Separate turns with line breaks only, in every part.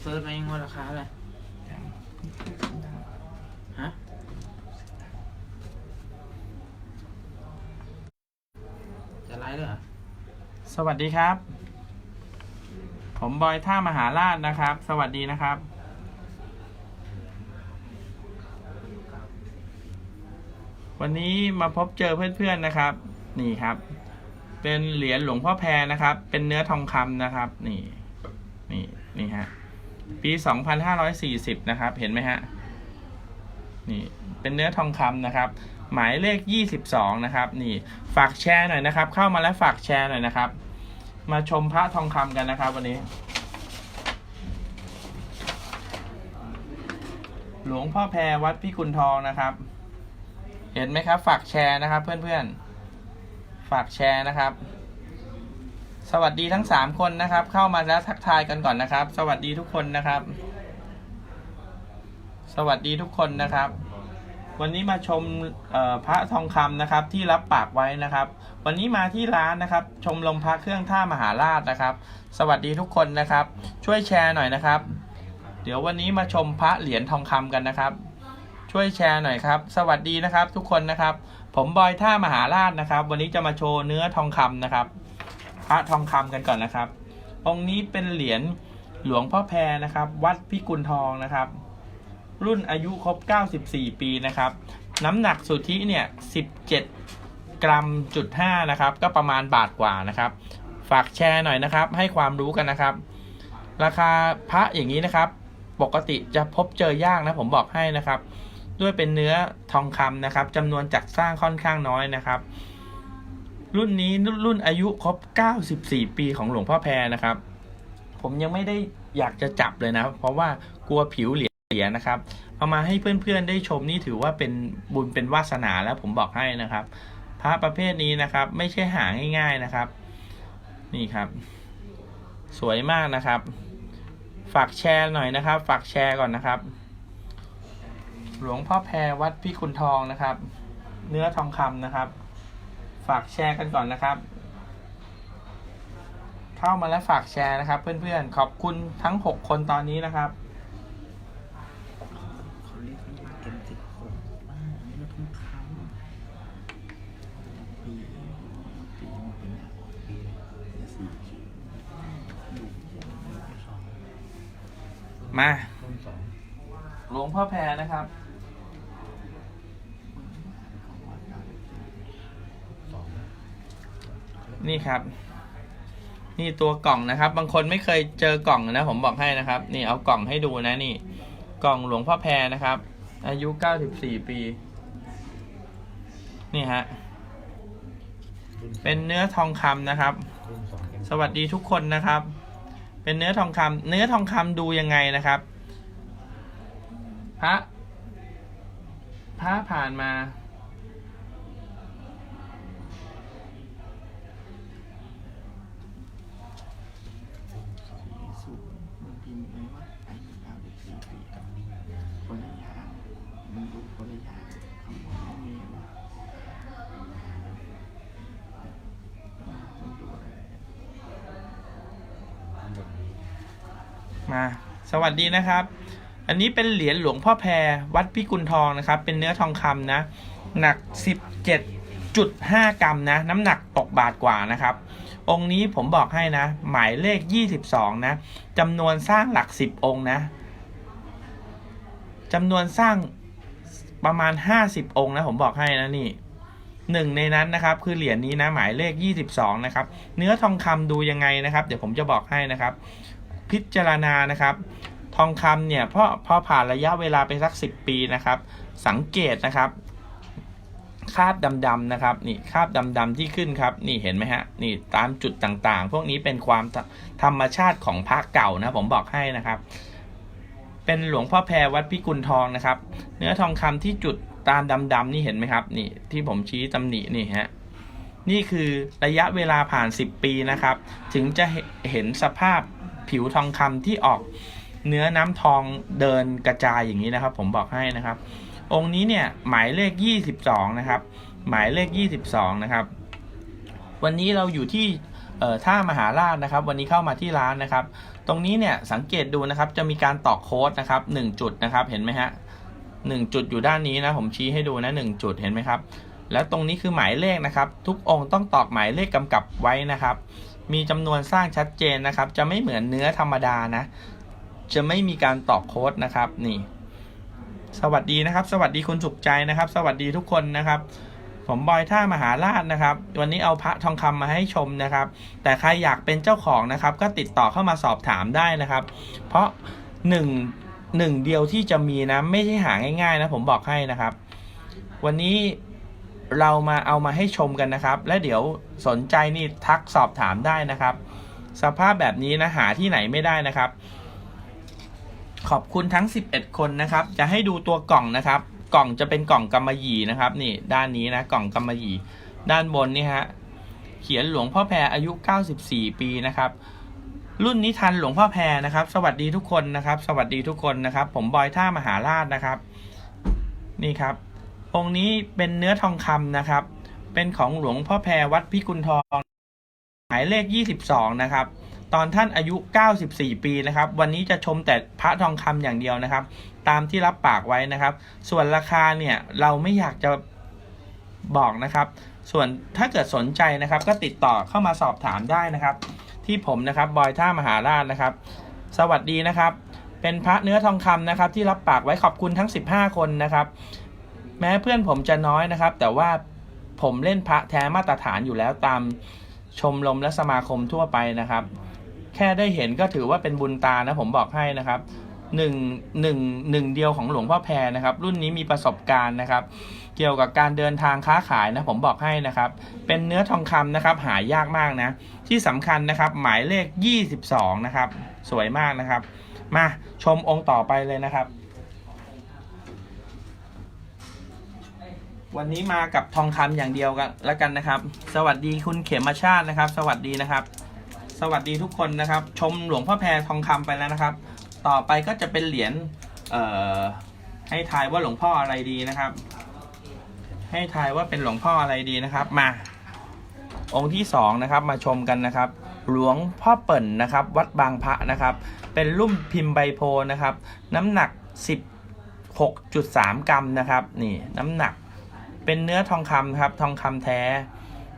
เซิร์ชมาเองว่าราคาอะไรฮะจะไลฟ์ด้วยเหรอ
สวัสดีครับ ผมบอยท่ามหาราชนะครับ สวัสดีนะครับ วันนี้มาพบเจอเพื่อนๆนะครับ นี่ครับ เป็นเหรียญหลวงพ่อแพรนะครับ เป็นเนื้อทองคำนะครับ นี่ นี่ นี่ฮะ ปีสองพันห้าร้อยสี่สิบนะครับ เห็นไหมฮะ นี่ เป็นเนื้อทองคำนะครับ หมายเลขยี่สิบสองนะครับ นี่ ฝากแชร์หน่อยนะครับ เข้ามาแล้วฝากแชร์หน่อยนะครับ มาชมพระทองคำกันนะครับ วันนี้ หลวงพ่อแพรวัดพิกุลทองนะครับ เห็นไหมครับ ฝากแชร์นะครับ เพื่อนๆ ฝากแชร์นะครับ สวัสดีทั้งสามคนนะครับ เข้ามาแล้วทักทายกันก่อนนะครับ สวัสดีทุกคนนะครับ สวัสดีทุกคนนะครับ วันนี้มาชมพระทองคำนะครับ ที่รับปากไว้นะครับ วันนี้มาที่ร้านนะครับ ชมลมพระเครื่องท่ามหาราชนะครับ สวัสดีทุกคนนะครับ ช่วยแชร์หน่อยนะครับ เดี๋ยววันนี้มาชมพระเหรียญทองคำกันนะครับ ช่วยแชร์หน่อยครับ สวัสดีนะครับ ทุกคนนะครับ ผมบอยท่ามหาราชนะครับ วันนี้จะมาโชว์เนื้อทองคำนะครับ พระทองคำกันก่อนนะครับ องค์นี้เป็นเหรียญหลวงพ่อแพรนะครับ วัดพิกุลทองนะครับ รุ่นอายุครบ 94 ปีนะครับ น้ำหนักสุทธิเนี่ย 17 กรัมจุด5นะครับ ก็ประมาณบาทกว่านะครับ ฝากแชร์หน่อยนะครับ ให้ความรู้กันนะครับ ราคาพระอย่างนี้นะครับ ปกติจะพบเจอยากนะผมบอกให้นะครับ ด้วยเป็นเนื้อทองคำนะครับจำนวนจัดสร้างค่อนข้างน้อยนะครับ รุ่นนี้รุ่นอายุครบ 94 ปีของหลวงพ่อแพรนะครับ ผมยังไม่ได้อยากจะจับเลยนะ เพราะว่ากลัวผิวเหรียเสียนะครับ เอามาให้เพื่อนๆได้ชมนี่ถือว่าเป็นบุญเป็นวาสนาแล้วผมบอกให้นะครับ พระประเภทนี้นะครับ ไม่ใช่หาง่าย ๆนะครับ นี่ครับ สวยมากนะครับ ฝากแชร์หน่อยนะครับ ฝากแชร์ก่อนนะครับ หลวงพ่อแพรวัดพิคุณทองนะครับ เนื้อทองคำนะครับ ฝากแชร์กันก่อนนะครับ เข้ามาแล้วฝากแชร์นะครับ เพื่อนๆ ขอบคุณทั้ง 6 คนตอนนี้นะครับ
มาหลยเนี่ยปีเลยสี่ดูสอง
มา
รุ่นสอง
หลวงพ่อแพรนะครับ
สอง
นี่ครับ นี่ตัวกล่องนะครับ บางคนไม่เคยเจอกล่องนะ ผมบอกให้นะครับ นี่เอากล่องให้ดูนะนี่ กล่องหลวงพ่อแพรนะครับ อายุ 94 ปี นี่ฮะ เป็นเนื้อทองคำนะครับ
สองเป็น
สวัสดีทุกคนนะครับ เป็นเนื้อทองคำเนื้อทองคำดูยังไงนะครับพระพระผ่านมา
มาสวั
สดีนะครับ อันนี้เป็นเหรียญหลวงพ่อแพรวัดพิกุลทองนะครับ เป็นเนื้อทองคำนะ หนัก 17.5 กรัมนะ น้ำหนักตกบาทกว่านะครับ องค์นี้ผมบอกให้นะ หมายเลข 22 นะจำนวนสร้างหลัก 10 องค์นะจำนวนสร้างประมาณ 50 องค์นะ ผมบอกให้นะนี่หนึ่งในนั้นนะครับ คือเหรียญนี้นะหมายเลข 22 นะครับ เนื้อทองคำดูยังไงนะครับ เดี๋ยวผมจะบอกให้นะครับ พิจารณานะครับ ทองคำเนี่ยพอพอผ่านระยะเวลาไปสักสิบปีนะครับ สังเกตนะครับคราบดำๆนะครับนี่คราบดำๆที่ขึ้นครับ นี่เห็นไหมฮะนี่ตามจุดต่างๆ พวกนี้เป็นความธรรมชาติของพระเก่านะผมบอกให้นะครับ เป็นหลวงพ่อแพรวัดพิกุลทองนะครับ เนื้อทองคำที่จุดตามดำๆนี่เห็นไหมครับ นี่ที่ผมชี้ตำหนินี่ฮะนี่คือระยะเวลาผ่าน 10 ปีนะครับ ถึงจะเห็นสภาพ ผิวทองคำที่ออกเนื้อน้ำทองเดินกระจายอย่างนี้นะครับ ผมบอกให้นะครับ องค์นี้เนี่ยหมายเลข 22 นะครับ หมายเลข 22 นะครับ วันนี้เราอยู่ที่ท่ามหาราชนะครับ วันนี้เข้ามาที่ร้านนะครับ ตรงนี้เนี่ยสังเกตดูนะครับจะมีการตอกโค้ดนะครับหนึ่งจุดนะครับเห็นไหมฮะหนึ่งจุดอยู่ด้านนี้นะผมชี้ให้ดูนะหนึ่งจุดเห็นไหมครับแล้วตรงนี้คือหมายเลขนะครับ ทุกองค์ต้องตอกหมายเลขกำกับไว้นะครับ มีจำนวนสร้างชัดเจนนะครับ จะไม่เหมือนเนื้อธรรมดานะ จะไม่มีการตอกโค้ดนะครับนี่ สวัสดีนะครับ สวัสดีคุณสุขใจนะครับ สวัสดีทุกคนนะครับผมบอยท่ามหาราชนะครับ วันนี้เอาพระทองคำมาให้ชมนะครับ แต่ใครอยากเป็นเจ้าของนะครับ ก็ติดต่อเข้ามาสอบถามได้นะครับ เพราะหนึ่งหนึ่งเดียวที่จะมีนะ ไม่ใช่หาง่ายๆนะผมบอกให้นะครับ วันนี้ เรามาเอามาให้ชมกันนะครับ และเดี๋ยวสนใจนี่ทักสอบถามได้นะครับ สภาพแบบนี้นะหาที่ไหนไม่ได้นะครับ ขอบคุณทั้ง 11 คนนะครับ จะให้ดูตัวกล่องนะครับ กล่องจะเป็นกล่องกำมะหยี่นะครับ นี่ด้านนี้นะกล่องกำมะหยี่ด้านบนนี่ฮะเขียนหลวงพ่อแพรอายุ 94 ปีนะครับรุ่นนี้ทันหลวงพ่อแพรนะครับ สวัสดีทุกคนนะครับ สวัสดีทุกคนนะครับ ผมบอยท่ามหาราชนะครับ นี่ครับ องค์นี้เป็นเนื้อทองคำนะครับ เป็นของหลวงพ่อแพรวัดพิกุลทอง หมายเลข 22 นะครับ ตอนท่านอายุ 94 ปีนะครับ วันนี้จะชมแต่พระทองคำอย่างเดียวนะครับ ตามที่รับปากไว้นะครับ ส่วนราคาเนี่ยเราไม่อยากจะบอกนะครับ ส่วนถ้าเกิดสนใจนะครับ ก็ติดต่อเข้ามาสอบถามได้นะครับ ที่ผมนะครับบอยท่ามหาราชนะครับ สวัสดีนะครับ เป็นพระเนื้อทองคำนะครับ ที่รับปากไว้ขอบคุณทั้ง 15 คนนะครับ แม้เพื่อนผมจะน้อยนะครับ แต่ว่าผมเล่นพระแท้มาตรฐานอยู่แล้วตามชมรมและสมาคมทั่วไปนะครับ แค่ได้เห็นก็ถือว่าเป็นบุญตานะผมบอกให้นะครับหนึ่งหนึ่งหนึ่งเดียวของหลวงพ่อแพรนะครับ รุ่นนี้มีประสบการณ์นะครับ เกี่ยวกับการเดินทางค้าขายนะผมบอกให้นะครับ เป็นเนื้อทองคำนะครับ หายากมากนะ ที่สำคัญนะครับ หมายเลข 22 นะครับ สวยมากนะครับ มาชมองค์ต่อไปเลยนะครับ วันนี้มากับทองคำอย่างเดียวกันแล้วกันนะครับ สวัสดีคุณเขมชาตินะครับ สวัสดีนะครับ สวัสดีทุกคนนะครับ ชมหลวงพ่อแพรทองคำไปแล้วนะครับ ต่อไปก็จะเป็นเหรียญเอ่อให้ทายว่าหลวงพ่ออะไรดีนะครับ ให้ทายว่าเป็นหลวงพ่ออะไรดีนะครับ มา องค์ที่สองนะครับมาชมกันนะครับ หลวงพ่อเปิ่นนะครับ วัดบางพระนะครับ เป็นรุ่มพิมพ์ใบโพนะครับ น้ำหนัก 16.3 กรัมนะครับ นี่น้ำหนัก เป็นเนื้อทองคำครับ ทองคำแท้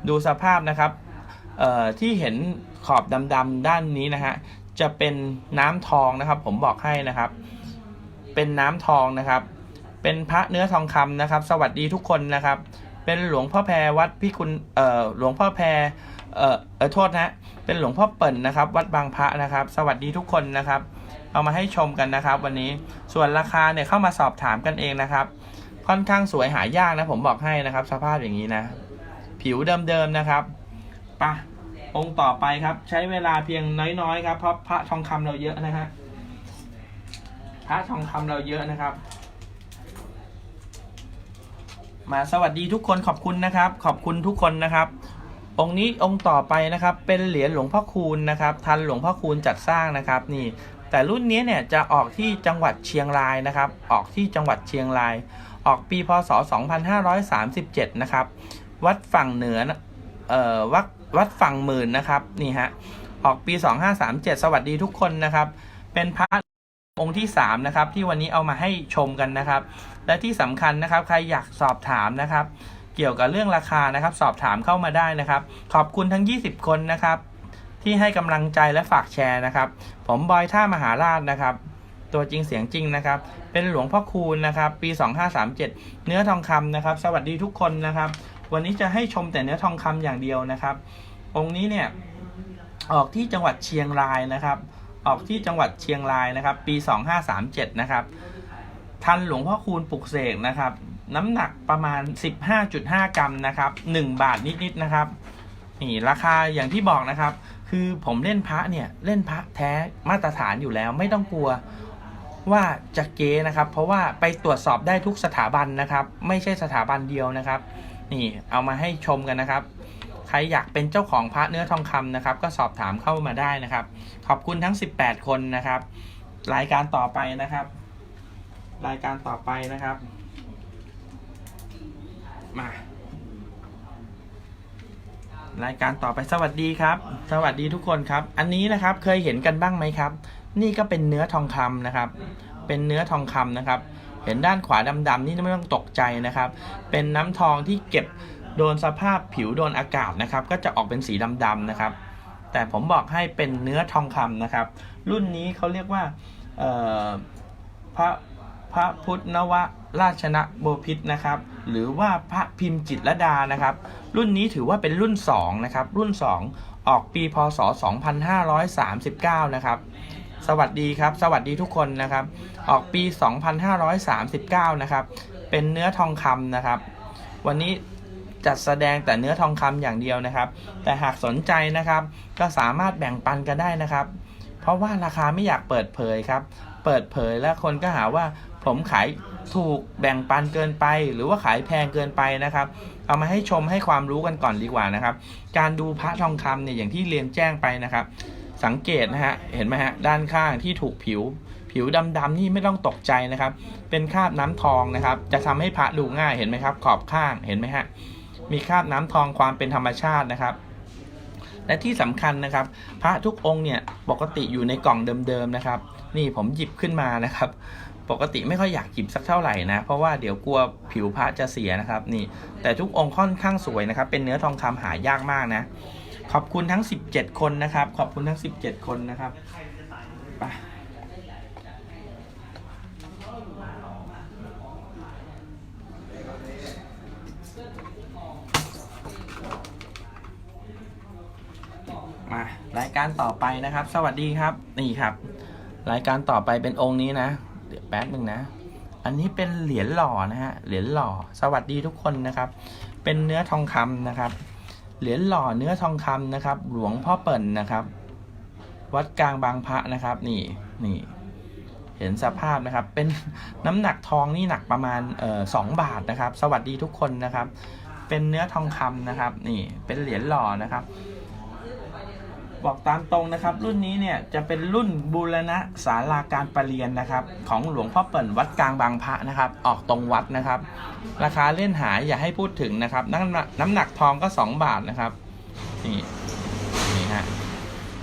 ดูสภาพนะครับที่เห็นขอบดำๆด้านนี้นะฮะ จะเป็นน้ำทองนะครับ ผมบอกให้นะครับ เป็นน้ำทองนะครับ เป็นพระเนื้อทองคำนะครับ สวัสดีทุกคนนะครับ เป็นหลวงพ่อแพรวัดพิคุณเอ่อหลวงพ่อแพรเอ่อเออโทษนะเป็นหลวงพ่อเปิ่นนะครับ วัดบางพระนะครับ สวัสดีทุกคนนะครับ เอามาให้ชมกันนะครับ วันนี้ส่วนราคาเนี่ยเข้ามาสอบถามกันเองนะครับ ค่อนข้างสวยหายากนะผมบอกให้นะครับ สภาพอย่างนี้นะ ผิวเดิมๆนะครับปะองค์ต่อไปครับ ใช้เวลาเพียงน้อยๆครับเพราะพระทองคำเราเยอะนะฮะพระทองคำเราเยอะนะครับ มาสวัสดีทุกคนขอบคุณนะครับ ขอบคุณทุกคนนะครับ องค์นี้องค์ต่อไปนะครับ เป็นเหรียญหลวงพ่อคูณนะครับ ทันหลวงพ่อคูณจัดสร้างนะครับ นี่ แต่รุ่นนี้เนี่ยจะออกที่จังหวัดเชียงรายนะครับ ออกที่จังหวัดเชียงราย ออกปีพศ 2537 นะครับ วัดฝั่งเหนือเอ่อวัดวัดฝั่งหมื่นนะครับนี่ฮะออกปี 2537 สวัสดีทุกคนนะครับ เป็นพระองค์ที่ 3 นะครับ ที่วันนี้เอามาให้ชมกันนะครับ และที่สำคัญนะครับใครอยากสอบถามนะครับ เกี่ยวกับเรื่องราคานะครับ สอบถามเข้ามาได้นะครับ ขอบคุณทั้ง 20 คนนะครับ ที่ให้กำลังใจและฝากแชร์นะครับ ผมบอยท่ามหาราชนะครับ ตัวจริงเสียงจริงนะครับ เป็นหลวงพ่อคูณนะครับ ปี 2537 เนื้อทองคำนะครับ สวัสดีทุกคนนะครับ วันนี้จะให้ชมแต่เนื้อทองคำอย่างเดียวนะครับ องค์นี้เนี่ยออกที่จังหวัดเชียงรายนะครับ ออกที่จังหวัดเชียงรายนะครับ ปี 2537 นะครับ ทันหลวงพ่อคูณปลุกเสกนะครับ น้ำหนักประมาณ 15.5 กรัมนะครับ1บาทนิดๆนะครับนี่ราคาอย่างที่บอกนะครับ คือผมเล่นพระเนี่ย เล่นพระแท้มาตรฐานอยู่แล้วไม่ต้องกลัว ว่าจะเก๊นะครับ เพราะว่าไปตรวจสอบได้ทุกสถาบันนะครับ ไม่ใช่สถาบันเดียวนะครับ นี่เอามาให้ชมกันนะครับ ใครอยากเป็นเจ้าของพระเนื้อทองคำนะครับ ก็สอบถามเข้ามาได้นะครับ ขอบคุณทั้ง 18 คนนะครับ รายการต่อไปนะครับ รายการต่อไปนะครับ มารายการต่อไปสวัสดีครับ สวัสดีทุกคนครับ อันนี้นะครับเคยเห็นกันบ้างไหมครับ นี่ก็เป็นเนื้อทองคำนะครับ เป็นเนื้อทองคำนะครับ เห็นด้านขวาดำๆนี่ไม่ต้องตกใจนะครับ เป็นน้ำทองที่เก็บโดนสภาพผิวโดนอากาศนะครับ ก็จะออกเป็นสีดำๆนะครับ แต่ผมบอกให้เป็นเนื้อทองคำนะครับ รุ่นนี้เขาเรียกว่าพระพระพุทธนวราชนะโบพิษนะครับ หรือว่าพระพิมพ์จิตรดานะครับ รุ่นนี้ถือว่าเป็นรุ่น2นะครับ รุ่น 2 ออกปีพศ 2539 นะครับ สวัสดีครับ สวัสดีทุกคนนะครับ ออกปี 2539 นะครับ เป็นเนื้อทองคำนะครับ วันนี้จัดแสดงแต่เนื้อทองคำอย่างเดียวนะครับ แต่หากสนใจนะครับ ก็สามารถแบ่งปันกันได้นะครับ เพราะว่าราคาไม่อยากเปิดเผยครับ เปิดเผยแล้วคนก็หาว่าผมขายถูกแบ่งปันเกินไป หรือว่าขายแพงเกินไปนะครับ เอามาให้ชมให้ความรู้กันก่อนดีกว่านะครับ การดูพระทองคำเนี่ยอย่างที่เรียนแจ้งไปนะครับ สังเกตนะฮะ เห็นไหมฮะ ด้านข้างที่ถูกผิว ผิวดำๆนี่ไม่ต้องตกใจนะครับ เป็นคราบน้ำทองนะครับ จะทำให้พระดูง่ายเห็นไหมครับ ขอบข้างเห็นไหมฮะ มีคราบน้ำทองความเป็นธรรมชาตินะครับ และที่สำคัญนะครับ พระทุกองค์เนี่ยปกติอยู่ในกล่องเดิมๆนะครับ นี่ผมหยิบขึ้นมานะครับปกติไม่ค่อยอยากหยิบสักเท่าไหร่นะ เพราะว่าเดี๋ยวกลัวผิวพระจะเสียนะครับ นี่ แต่ทุกองค์ค่อนข้างสวยนะครับ เป็นเนื้อทองคำหายากมากนะ ขอบคุณทั้ง 17 คนนะครับ ขอบคุณทั้ง 17 คนนะครับไปมารายการต่อไปนะครับ สวัสดีครับ นี่ครับ รายการต่อไปเป็นองค์นี้นะ เดี๋ยวแป๊บหนึ่งนะ อันนี้เป็นเหรียญหล่อนะฮะ เหรียญหล่อ สวัสดีทุกคนนะครับ เป็นเนื้อทองคำนะครับ เหรียญหล่อเนื้อทองคำนะครับ หลวงพ่อเปิ่นนะครับ วัดกลางบางพระนะครับ นี่นี่ เห็นสภาพนะครับ เป็นน้ำหนักทองนี่หนักประมาณเอ่อสองบาทนะครับ สวัสดีทุกคนนะครับ เป็นเนื้อทองคำนะครับ นี่เป็นเหรียญหล่อนะครับ บอกตามตรงนะครับ รุ่นนี้เนี่ยจะเป็นรุ่นบูรณะศาลาการประเรียนนะครับ ของหลวงพ่อเปิ่นวัดกลางบางพระนะครับ ออกตรงวัดนะครับ ราคาเล่นหายอย่าให้พูดถึงนะครับ น้ำหนักน้ำหนักทองก็ 2 บาทนะครับนี่นี่ฮะ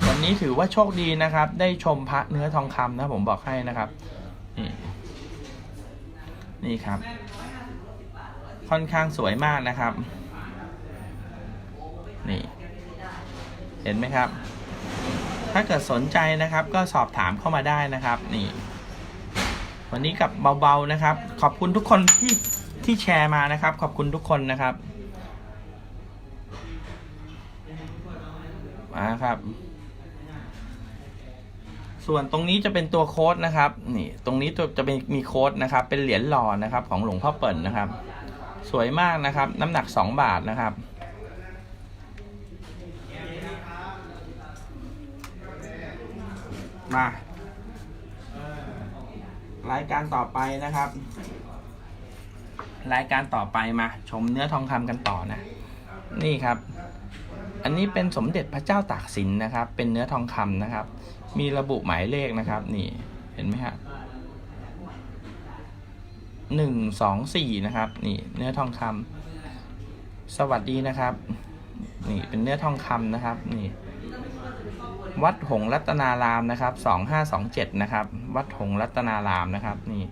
วันนี้ถือว่าโชคดีนะครับ ได้ชมพระเนื้อทองคำนะผมบอกให้นะครับนี่นี่ครับ ค่อนข้างสวยมากนะครับ นี่ เห็นไหมครับ ถ้าเกิดสนใจนะครับ ก็สอบถามเข้ามาได้นะครับ นี่ วันนี้กับเบาๆนะครับ ขอบคุณทุกคนที่ที่แชร์มานะครับ ขอบคุณทุกคนนะครับมาครับ ส่วนตรงนี้จะเป็นตัวโค้ดนะครับ นี่ ตรงนี้ตัวจะเป็นมีโค้ดนะครับ เป็นเหรียญหล่อนะครับ ของหลวงพ่อเปิ่นนะครับ สวยมากนะครับ น้ำหนักสองบาทนะครับ มา รายการต่อไปนะครับ รายการต่อไปมา ชมเนื้อทองคำกันต่อนะ นี่ครับ อันนี้เป็นสมเด็จพระเจ้าตากสินนะครับ เป็นเนื้อทองคำนะครับ มีระบุหมายเลขนะครับ นี่เห็นไหมครับหนึ่งสองสี่นะครับ นี่ เนื้อทองคำสวัสดีนะครับ นี่เป็นเนื้อทองคำนะครับ นี่ วัดหงรัตนารามนะครับสองห้าสองเจ็ดนะครับ วัดหงรัตนารามนะครับนี่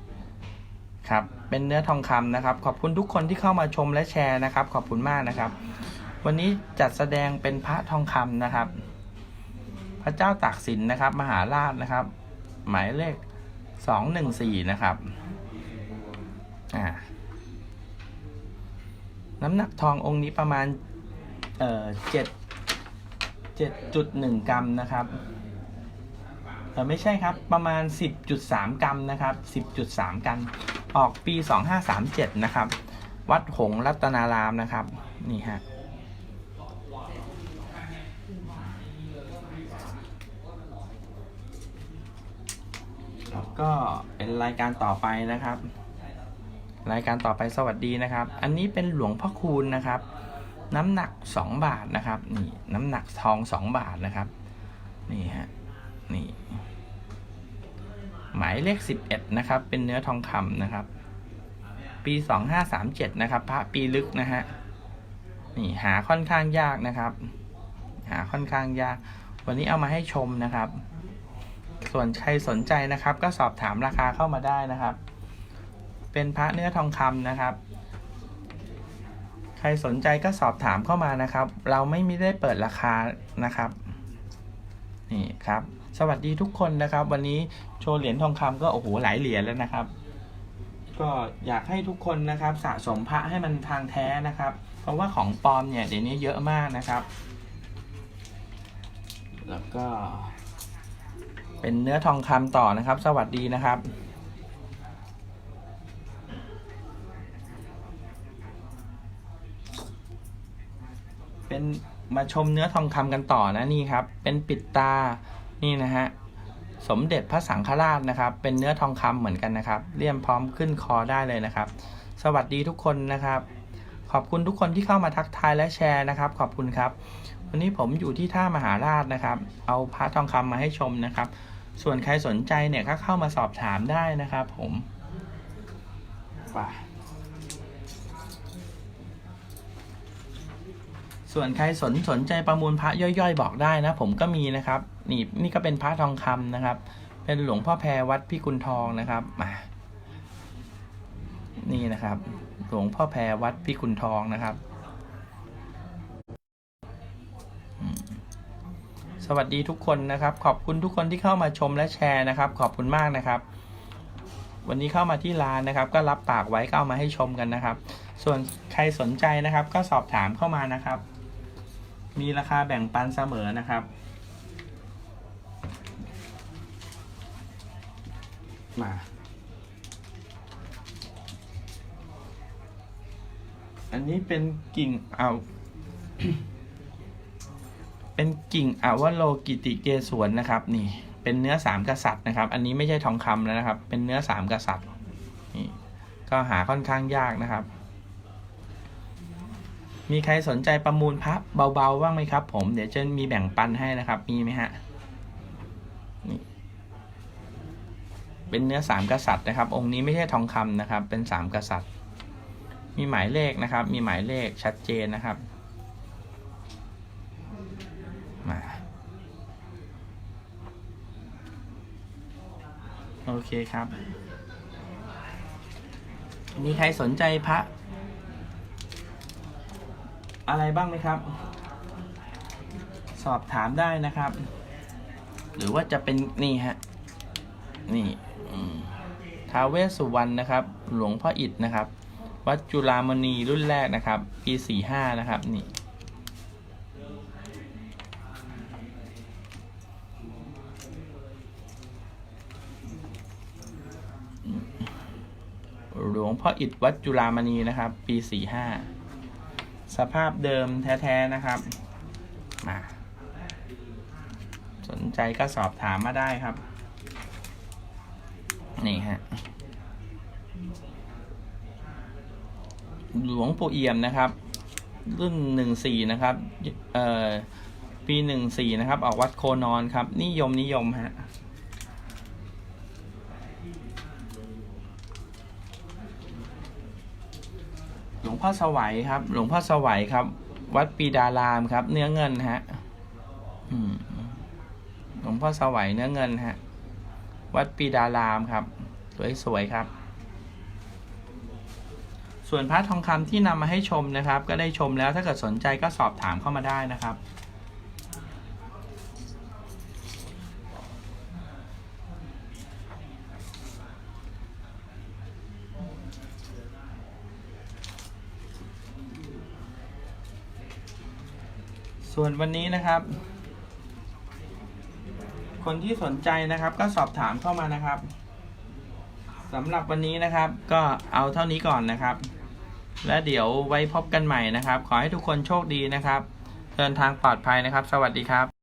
ครับเป็นเนื้อทองคำนะครับ ขอบคุณทุกคนที่เข้ามาชมและแชร์นะครับ ขอบคุณมากนะครับ วันนี้จัดแสดงเป็นพระทองคำนะครับ พระเจ้าตากสินนะครับ มหาราชนะครับ หมายเลขสองหนึ่งสี่นะครับอ่าน้ำหนักทององค์นี้ประมาณเอ่อเจ็ด 7.1 กรัมนะครับเออไม่ใช่ครับประมาณ 10.3 กรัมนะครับ 10.3 กรัม ออกปี 2537 นะครับ วัดหงรัตนารามนะครับ นี่ฮะก็เป็นรายการต่อไปนะครับ รายการต่อไปสวัสดีนะครับ อันนี้เป็นหลวงพ่อคูณนะครับ น้ำหนัก 2 บาทนะครับนี่น้ำหนักทอง 2 บาทนะครับนี่ฮะนี่หมายเลข 11 นะครับ เป็นเนื้อทองคำนะครับ ปี 2537 นะครับ พระปีลึกนะฮะนี่หาค่อนข้างยากนะครับ หาค่อนข้างยาก วันนี้เอามาให้ชมนะครับ ส่วนใครสนใจนะครับ ก็สอบถามราคาเข้ามาได้นะครับ เป็นพระเนื้อทองคำนะครับ รสนใจก็สอบถามเข้ามานะครับ เราไม่มีได้เปิดราคานะครับนี่ครับ สวัสดีทุกคนนะครับ วันนี้โชว์เหรียญทองคำก็โอ้โหหลายเหรียญแล้วนะครับ ก็อยากให้ทุกคนนะครับ สะสมพระให้มันทางแท้นะครับ เพราะว่าของปลอมเนี่ยเดี๋ยวนี้เยอะมากนะครับ แล้วก็ เป็นเนื้อทองคำต่อนะครับ สวัสดีนะครับ เป็นมาชมเนื้อทองคำกันต่อนะนี่ครับ เป็นปิดตานี่นะฮะสมเด็จพระสังฆราชนะครับ เป็นเนื้อทองคำเหมือนกันนะครับเลี่ยมพร้อมขึ้นคอได้เลยนะครับ สวัสดีทุกคนนะครับ ขอบคุณทุกคนที่เข้ามาทักทายและแชร์นะครับ ขอบคุณครับ วันนี้ผมอยู่ที่ท่ามหาราชนะครับ เอาพระทองคำมาให้ชมนะครับ ส่วนใครสนใจเนี่ยก็เข้ามาสอบถามได้นะครับ ผมไส่วนใครสนสนใจประมูลพระย่อยๆ บอกได้นะ ผมก็มีนะครับ นี่นี่ก็เป็นพระทองคำนะครับ เป็นหลวงพ่อแพรวัดพิกุลทองนะครับมานี่นะครับ หลวงพ่อแพรวัดพิกุลทองนะครับสวัสดีทุกคนนะครับ ขอบคุณทุกคนที่เข้ามาชมและแชร์นะครับ ขอบคุณมากนะครับ วันนี้เข้ามาที่ร้านนะครับ ก็รับปากไว้ก็เอามาให้ชมกันนะครับ ส่วนใครสนใจนะครับ ก็สอบถามเข้ามานะครับ มีราคาแบ่งปันเสมอนะครับ มาอันนี้เป็นกิ่งเอา เป็นกิ่งอวโลกิติเกสวนนะครับ นี่ เป็นเนื้อสามกษัตริย์นะครับ อันนี้ไม่ใช่ทองคำแล้วนะครับ เป็นเนื้อสามกษัตริย์นี่ก็หาค่อนข้างยากนะครับ มีใครสนใจประมูลพระเบาๆบ้างไหมครับ ผมเดี๋ยวจะมีแบ่งปันให้นะครับ มีไหมฮะนี่เป็นเนื้อสามกษัตริย์นะครับ องค์นี้ไม่ใช่ทองคำนะครับ เป็นสามกษัตริย์ มีหมายเลขนะครับ มีหมายเลขชัดเจนนะครับมาโอเคครับ มีใครสนใจพระ อะไรบ้างไหมครับ สอบถามได้นะครับ หรือว่าจะเป็นนี่ฮะนี่ท้าวเวสสุวรรณนะครับ หลวงพ่ออิฐนะครับ วัดจุฬามณีรุ่นแรกนะครับ ปีสี่ห้านะครับนี่หลวงพ่ออิฐวัดจุฬามณีนะครับ ปีสี่ห้า สภาพเดิมแท้ๆนะครับ มา สนใจก็สอบถามมาได้ครับ นี่ฮะ หลวงปู่เอี่ยมนะครับ รุ่นหนึ่งสี่นะครับ เอ่อ ปีหนึ่งสี่นะครับ ออกวัดโคนอนครับ นิยมนิยมฮะ หลว งพ่อสวัยครับ หลวงพ่อสวัยครับ วัดปีดารามครับ เนื้อเงินฮะหลวงพ่อสวัยเนื้อเงินฮะ วัดปีดารามครับ สวยๆครับ ส่วนพระทองคำที่นำมาให้ชมนะครับ ก็ได้ชมแล้วถ้าเกิดสนใจก็สอบถามเข้ามาได้นะครับ ส่ วนวันนี้นะครับ คนที่สนใจนะครับ ก็สอบถามเข้ามานะครับสำหรับวันนี้นะครับ ก็เอาเท่านี้ก่อนนะครับ และเดี๋ยวไว้พบกันใหม่นะครับ ขอให้ทุกคนโชคดีนะครับ เดินทางปลอดภัยนะครับ สวัสดีครับ